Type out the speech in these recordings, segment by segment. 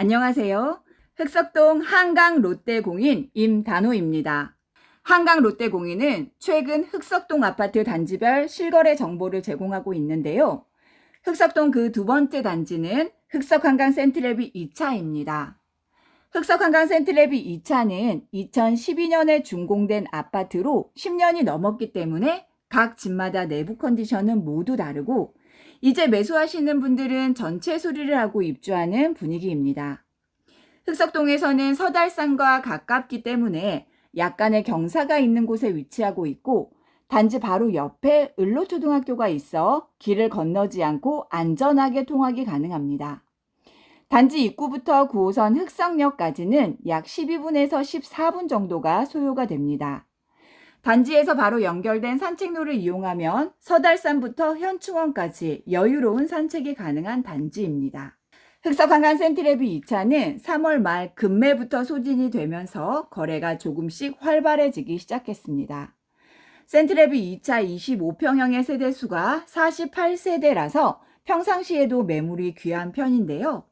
안녕하세요. 흑석동 한강 롯데공인 임단호입니다. 한강 롯데공인은 최근 흑석동 아파트 단지별 실거래 정보를 제공하고 있는데요. 흑석동 그 두 번째 단지는 흑석한강 센트랩이 2차입니다. 흑석한강 센트랩이 2차는 2012년에 준공된 아파트로 10년이 넘었기 때문에 각 집마다 내부 컨디션은 모두 다르고 이제 매수하시는 분들은 전체 수리를 하고 입주하는 분위기입니다. 흑석동에서는 서달산과 가깝기 때문에 약간의 경사가 있는 곳에 위치하고 있고 단지 바로 옆에 을로초등학교가 있어 길을 건너지 않고 안전하게 통학이 가능합니다. 단지 입구부터 9호선 흑석역까지는 약 12분에서 14분 정도가 소요가 됩니다. 단지에서 바로 연결된 산책로를 이용하면 서달산부터 현충원까지 여유로운 산책이 가능한 단지입니다. 흑석한강 센트랩이 2차는 3월 말 금매부터 소진이 되면서 거래가 조금씩 활발해지기 시작했습니다. 센트랩이 2차 25평형의 세대수가 48세대라서 평상시에도 매물이 귀한 편인데요.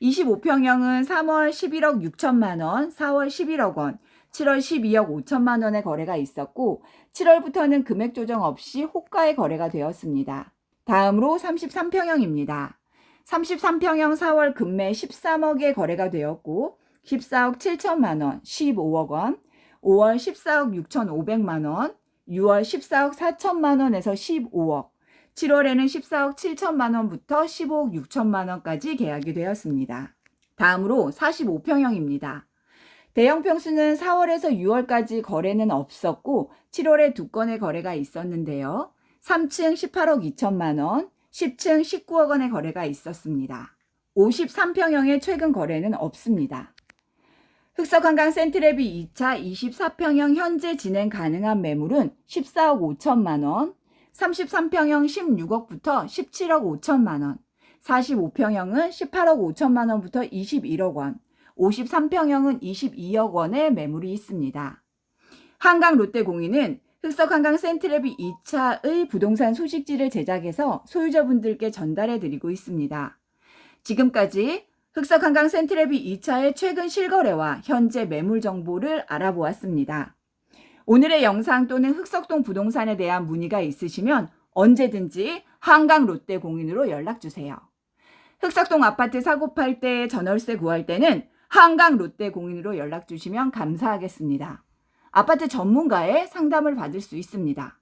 25평형은 3월 11억 6천만 원, 4월 11억 원, 7월 12억 5천만 원의 거래가 있었고 7월부터는 금액 조정 없이 호가의 거래가 되었습니다. 다음으로 33평형입니다. 33평형 4월 금매 13억의 거래가 되었고 14억 7천만 원, 15억 원, 5월 14억 6천5백만 원, 6월 14억 4천만 원에서 15억, 7월에는 14억 7천만 원부터 15억 6천만 원까지 계약이 되었습니다. 다음으로 45평형입니다. 대형 평수는 4월에서 6월까지 거래는 없었고 7월에 두 건의 거래가 있었는데요. 3층 18억 2천만 원, 10층 19억 원의 거래가 있었습니다. 53평형의 최근 거래는 없습니다. 흑석한강 센트랩이 2차 24평형 현재 진행 가능한 매물은 14억 5천만 원, 33평형 16억부터 17억 5천만 원, 45평형은 18억 5천만 원부터 21억 원, 53평형은 22억 원의 매물이 있습니다. 한강 롯데공인은 흑석 한강 센트랩이 2차의 부동산 소식지를 제작해서 소유자분들께 전달해 드리고 있습니다. 지금까지 흑석 한강 센트랩이 2차의 최근 실거래와 현재 매물 정보를 알아보았습니다. 오늘의 영상 또는 흑석동 부동산에 대한 문의가 있으시면 언제든지 한강 롯데공인으로 연락 주세요. 흑석동 아파트 사고 팔 때 전월세 구할 때는 한강 롯데 공인으로 연락 주시면 감사하겠습니다. 아파트 전문가의 상담을 받을 수 있습니다.